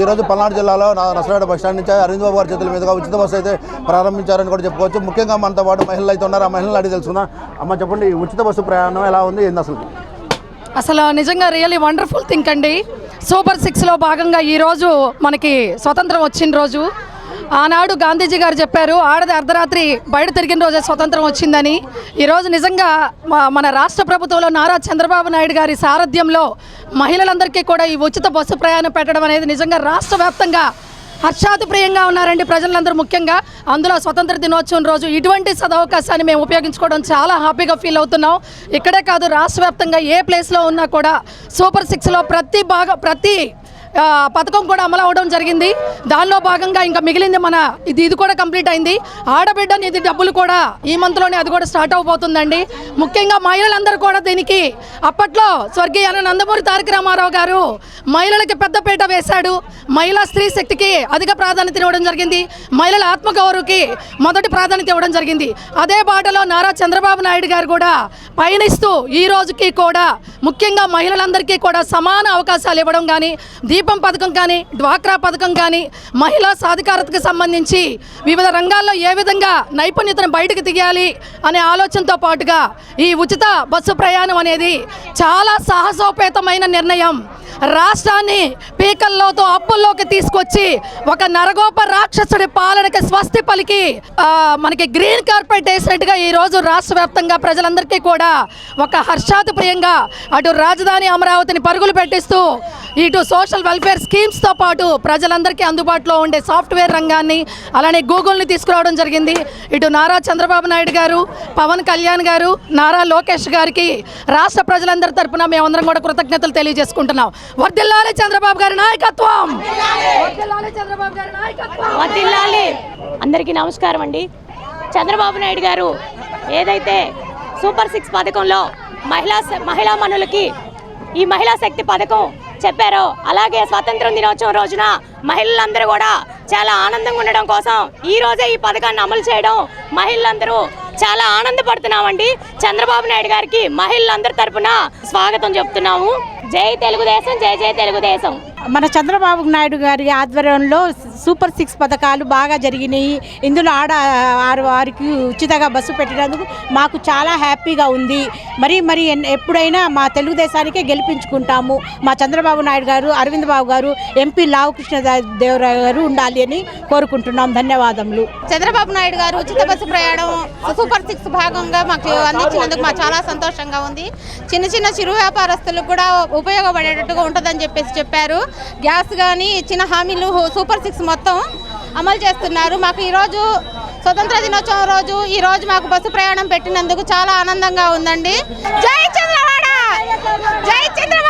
ఈరోజు పల్నాడు జిల్లాలో నా- నసరాడ బస్టాండ్ నుంచి అరవింద్ బాబు గారి చేతుల మీదుగా ఉచిత బస్సు అయితే ప్రారంభించారని కూడా చెప్పుకోవచ్చు. ముఖ్యంగా మనతో పాటు మహిళలు అయితే ఉన్నారు. ఆ మహిళలు అడిగి తెలుసుకున్నా అమ్మ చెప్పండి ఉచిత బస్సు ప్రయాణం ఎలా ఉంది? ఏంది అసలు? అసలు నిజంగా రియల్లీ వండర్ఫుల్ థింక్ అండి. సూపర్ సిక్స్లో భాగంగా ఈరోజు మనకి స్వతంత్రం వచ్చిన రోజు. ఆనాడు గాంధీజీ గారు చెప్పారు ఆడది అర్ధరాత్రి బయట తిరిగిన రోజే స్వతంత్రం వచ్చిందని. ఈరోజు నిజంగా మన రాష్ట్ర ప్రభుత్వంలో నారా చంద్రబాబు నాయుడు గారి సారథ్యంలో మహిళలందరికీ కూడా ఈ ఉచిత బస్సు ప్రయాణం పెట్టడం అనేది నిజంగా రాష్ట్ర వ్యాప్తంగా హర్షాతిప్రియంగా ఉన్నారండి ప్రజలందరూ ముఖ్యంగా. అందులో స్వతంత్ర దినోత్సవం రోజు ఇటువంటి సదవకాశాన్ని మేము ఉపయోగించుకోవడం చాలా హ్యాపీగా ఫీల్ అవుతున్నాం. ఇక్కడే కాదు రాష్ట్ర వ్యాప్తంగా ఏ ప్లేస్లో ఉన్నా కూడా సూపర్ సిక్స్లో ప్రతి బాగా ప్రతి పథకం కూడా అమలు అవడం జరిగింది. దానిలో భాగంగా ఇంకా మిగిలింది మన ఇది ఇది కూడా కంప్లీట్ అయింది. ఆడబిడ్డ నిధి డబ్బులు కూడా ఈ మంత్లోనే అది కూడా స్టార్ట్ అవబోతుందండి. ముఖ్యంగా మహిళలందరూ కూడా దీనికి అప్పట్లో స్వర్గీయ నందమూరి తారక రామారావు గారు మహిళలకి పెద్దపీట వేశాడు. మహిళా స్త్రీ శక్తికి అధిక ప్రాధాన్యత ఇవ్వడం జరిగింది. మహిళల ఆత్మగౌరవకి మొదటి ప్రాధాన్యత ఇవ్వడం జరిగింది. అదే బాటలో నారా చంద్రబాబు నాయుడు గారు కూడా పయనిస్తూ ఈ రోజుకి కూడా ముఖ్యంగా మహిళలందరికీ కూడా సమాన అవకాశాలు ఇవ్వడం కానీ దీపం పథకం కానీ డ్వాక్రా పథకం కానీ మహిళా సాధికారతకు సంబంధించి వివిధ రంగాల్లో ఏ విధంగా నైపుణ్యతను బయటకు తీయాలి అనే ఆలోచనతో పాటుగా ఈ ఉచిత బస్సు ప్రయాణం అనేది చాలా సాహసోపేతమైన నిర్ణయం. రాష్ట్రాన్ని పీకల్లోతో అప్పుల్లోకి తీసుకొచ్చి ఒక నరగోప రాక్షసుడి పాలనకి స్వస్తి పలికి మనకి గ్రీన్ కార్పెట్ వేసినట్టుగా ఈ రోజు రాష్ట్ర వ్యాప్తంగా ప్రజలందరికీ కూడా ఒక హర్షాతిప్రియంగా అటు రాజధాని అమరావతిని పరుగులు పెట్టిస్తూ ఇటు సోషల్ వెల్ఫేర్ స్కీమ్స్తో పాటు ప్రజలందరికీ అందుబాటులో ఉండే సాఫ్ట్వేర్ రంగాన్ని అలానే గూగుల్ని తీసుకురావడం జరిగింది. ఇటు నారా చంద్రబాబు నాయుడు గారు పవన్ కళ్యాణ్ గారు నారా లోకేష్ గారికి రాష్ట్ర ప్రజలందరి తరపున మేమందరం కూడా కృతజ్ఞతలు తెలియజేసుకుంటున్నాం. వర్దిల్లాలి చంద్రబాబు గారి నాయకత్వం! చంద్రబాబు గారి నాయకత్వం! అందరికీ నమస్కారం అండి. చంద్రబాబు నాయుడు గారు ఏదైతే సూపర్ సిక్స్ పథకంలో మహిళా మహిళా మనులకి ఈ మహిళా శక్తి పథకం చెప్పారు. అలాగే స్వాతంత్రం దినోత్సవం రోజున మహిళలందరూ కూడా చాలా ఆనందంగా ఉండడం కోసం ఈ రోజే ఈ పథకాన్ని అమలు చేయడం మహిళలందరూ చాలా ఆనందపడుతున్నామండి. చంద్రబాబు నాయుడు గారికి మహిళలందరి తరపున స్వాగతం చెప్తున్నాము. జై తెలుగుదేశం జై జై తెలుగుదేశం. మన చంద్రబాబు నాయుడు గారి ఆధ్వర్యంలో సూపర్ సిక్స్ పథకాలు బాగా జరిగినాయి. ఇందులో ఆడ ఆరు వారికి ఉచితంగా బస్సు పెట్టినందుకు మాకు చాలా హ్యాపీగా ఉంది. మరి మరి ఎన్- ఎప్పుడైనా మా తెలుగుదేశానికే గెలిపించుకుంటాము. మా చంద్రబాబు నాయుడు గారు అరవింద్ బాబు గారు ఎంపీ లావకృష్ణ దేవరావు గారు ఉండాలి అని కోరుకుంటున్నాం. ధన్యవాదములు. చంద్రబాబు నాయుడు గారు ఉచిత బస్సు ప్రయాణం సూపర్ సిక్స్ భాగంగా మాకు అందించినందుకు మాకు చాలా సంతోషంగా ఉంది. చిన్న చిన్న చిరు వ్యాపారస్తులకు కూడా ఉపయోగపడేటట్టుగా ఉంటుందని చెప్పేసి చెప్పారు. గ్యాస్ కానీ ఇచ్చిన హామీలు సూపర్ సిక్స్ మొత్తం అమలు చేస్తున్నారు. మాకు ఈరోజు స్వతంత్ర దినోత్సవం రోజు ఈ రోజు మాకు బస్సు ప్రయాణం పెట్టినందుకు చాలా ఆనందంగా ఉందండి. జై చంద్రవాడ జై చంద్రవాడ